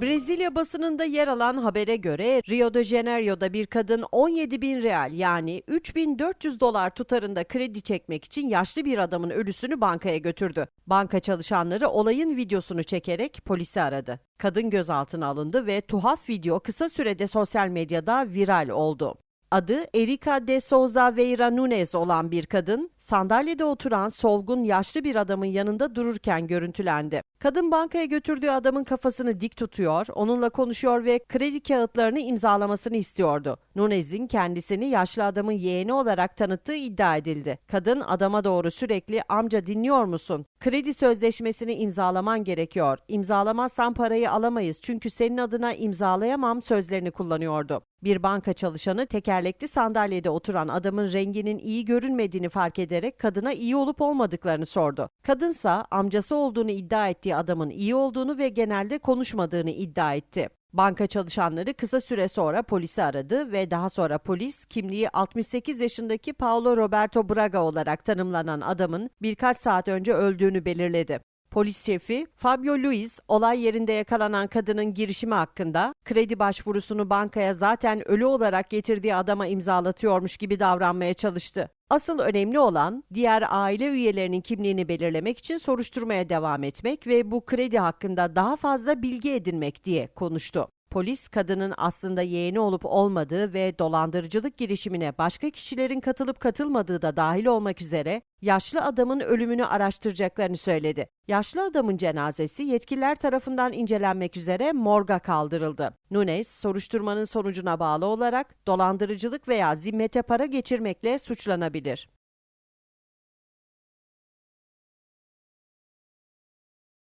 Brezilya basınında yer alan habere göre Rio de Janeiro'da bir kadın 17 bin real yani 3400 dolar tutarında kredi çekmek için yaşlı bir adamın ölüsünü bankaya götürdü. Banka çalışanları olayın videosunu çekerek polisi aradı. Kadın gözaltına alındı ve tuhaf video kısa sürede sosyal medyada viral oldu. Adı Erika de Souza Veira Nunes olan bir kadın, sandalyede oturan solgun yaşlı bir adamın yanında dururken görüntülendi. Kadın bankaya götürdüğü adamın kafasını dik tutuyor, onunla konuşuyor ve kredi kağıtlarını imzalamasını istiyordu. Nunes'in kendisini yaşlı adamın yeğeni olarak tanıttığı iddia edildi. Kadın adama doğru sürekli amca dinliyor musun? Kredi sözleşmesini imzalaman gerekiyor. İmzalamazsan parayı alamayız çünkü senin adına imzalayamam sözlerini kullanıyordu. Bir banka çalışanı tekerlekli sandalyede oturan adamın renginin iyi görünmediğini fark ederek kadına iyi olup olmadıklarını sordu. Kadınsa amcası olduğunu iddia ettiği adamın iyi olduğunu ve genelde konuşmadığını iddia etti. Banka çalışanları kısa süre sonra polisi aradı ve daha sonra polis kimliği 68 yaşındaki Paulo Roberto Braga olarak tanımlanan adamın birkaç saat önce öldüğünü belirledi. Polis şefi Fabio Luis olay yerinde yakalanan kadının girişimi hakkında kredi başvurusunu bankaya zaten ölü olarak getirdiği adama imzalatıyormuş gibi davranmaya çalıştı. Asıl önemli olan diğer aile üyelerinin kimliğini belirlemek için soruşturmaya devam etmek ve bu kredi hakkında daha fazla bilgi edinmek diye konuştu. Polis kadının aslında yeğeni olup olmadığı ve dolandırıcılık girişimine başka kişilerin katılıp katılmadığı da dahil olmak üzere yaşlı adamın ölümünü araştıracaklarını söyledi. Yaşlı adamın cenazesi yetkililer tarafından incelenmek üzere morga kaldırıldı. Nunes, soruşturmanın sonucuna bağlı olarak dolandırıcılık veya zimmete para geçirmekle suçlanabilir.